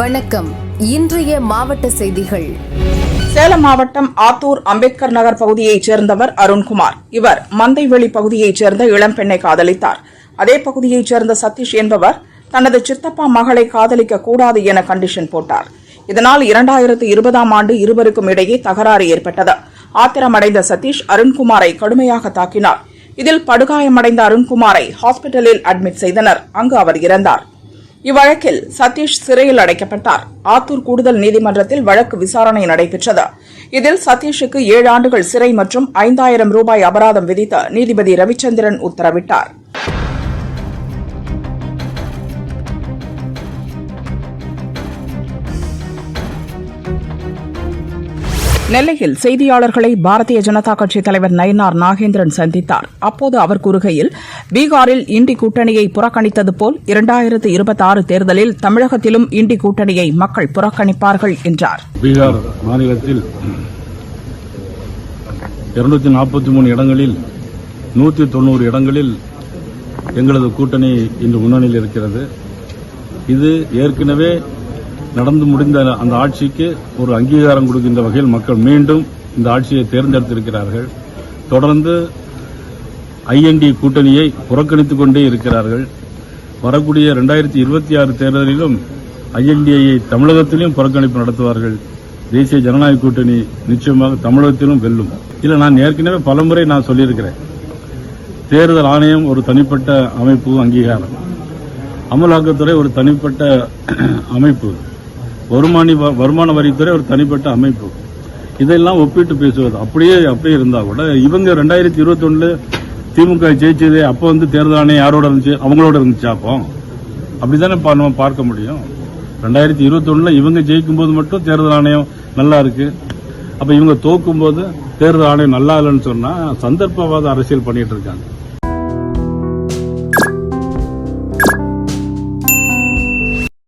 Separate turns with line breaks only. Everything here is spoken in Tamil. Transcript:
வணக்கம். இன்றைய மாவட்ட செய்திகள்.
சேலம் மாவட்டம் ஆத்தூர் அம்பேத்கர் நகர் பகுதியைச் சேர்ந்தவர் அருண்குமார். இவர் மந்தைவெளி பகுதியைச் சேர்ந்த இளம்பெண்ணை காதலித்தார். அதே பகுதியைச் சேர்ந்த சதீஷ் என்பவர் தனது சித்தப்பா மகளை காதலிக்க கூடாது என கண்டிஷன் போட்டார். இதனால் இரண்டாயிரத்து இருபதாம் ஆண்டு இருவருக்கும் இடையே தகராறு ஏற்பட்டது. ஆத்திரமடைந்த சதீஷ் அருண்குமாரை கடுமையாக தாக்கினார். இதில் படுகாயமடைந்த அருண்குமாரை ஹாஸ்பிட்டலில் அட்மிட் செய்தனர். அங்கு அவர் இறந்தார். இவ்வழக்கில் சதீஷ் சிறையில் அடைக்கப்பட்டார். ஆத்தூர் கூடுதல் நீதிமன்றத்தில் வழக்கு விசாரணை நடைபெற்றது. இதில் சதீஷுக்கு ஏழு ஆண்டுகள் சிறை மற்றும் ஐந்தாயிரம் ரூபாய் அபராதம் விதித்து நீதிபதி ரவிச்சந்திரன் உத்தரவிட்டார். நெல்லையில் செய்தியாளர்களை பாரதிய ஜனதா கட்சி தலைவர் நயினார் நாகேந்திரன் சந்தித்தார். அப்போது அவர் கூறுகையில் பீகாரில் இண்டி கூட்டணியை புறக்கணித்தது போல் இரண்டாயிரத்து இருபத்தாறு தேர்தலில் தமிழகத்திலும் இண்டி கூட்டணியை மக்கள் புறக்கணிப்பார்கள் என்றார்.
பீகார் மாநிலத்தில் இருநூத்தி நாற்பத்தி மூணு இடங்களில் நூற்றி தொண்ணூறு இடங்களில் எங்களது கூட்டணி இன்று முன்னணியில் இருக்கிறது. இது ஏற்கனவே நடந்து முடிந்த அந்த ஆட்சிக்கு ஒரு அங்கீகாரம் கொடுக்கின்ற வகையில் மக்கள் மீண்டும் இந்த ஆட்சியை தேர்ந்தெடுத்திருக்கிறார்கள். தொடர்ந்து ஐஎன்டி கூட்டணியை புறக்கணித்துக் கொண்டே இருக்கிறார்கள். வரக்கூடிய இரண்டாயிரத்தி இருபத்தி ஆறு தேர்தலிலும் ஐஎன்டிஐயை தமிழகத்திலும் புறக்கணிப்பு நடத்துவார்கள். தேசிய ஜனநாயக கூட்டணி நிச்சயமாக தமிழகத்திலும் வெல்லும். இல்லை நான் ஏற்கனவே பலமுறை நான் சொல்லியிருக்கிறேன். தேர்தல் ஆணையம் ஒரு தனிப்பட்ட அமைப்பு அங்கீகாரம். அமலாக்கத்துறை ஒரு தனிப்பட்ட அமைப்பு. வருமானி வருமான வரித்துறை ஒரு தனிப்பட்ட அமைப்பு. இதெல்லாம் ஒப்பிட்டு பேசுவது. அப்படியே அப்படியே இருந்தால் கூட இவங்க ரெண்டாயிரத்தி இருபத்தி திமுக ஜெயிச்சது அப்போ வந்து தேர்தல் ஆணையம் யாரோட இருந்துச்சு? அவங்களோட இருந்துச்சு அப்போ? அப்படித்தானே நம்ம பார்க்க முடியும். ரெண்டாயிரத்தி இருபத்தி இவங்க ஜெயிக்கும் போது மட்டும் தேர்தல் ஆணையம் நல்லா இருக்கு. அப்ப இவங்க தோக்கும் போது தேர்தல் ஆணையம் நல்லா இல்லைன்னு சொன்னா சந்தர்ப்பவாத அரசியல் பண்ணிட்டு இருக்காங்க.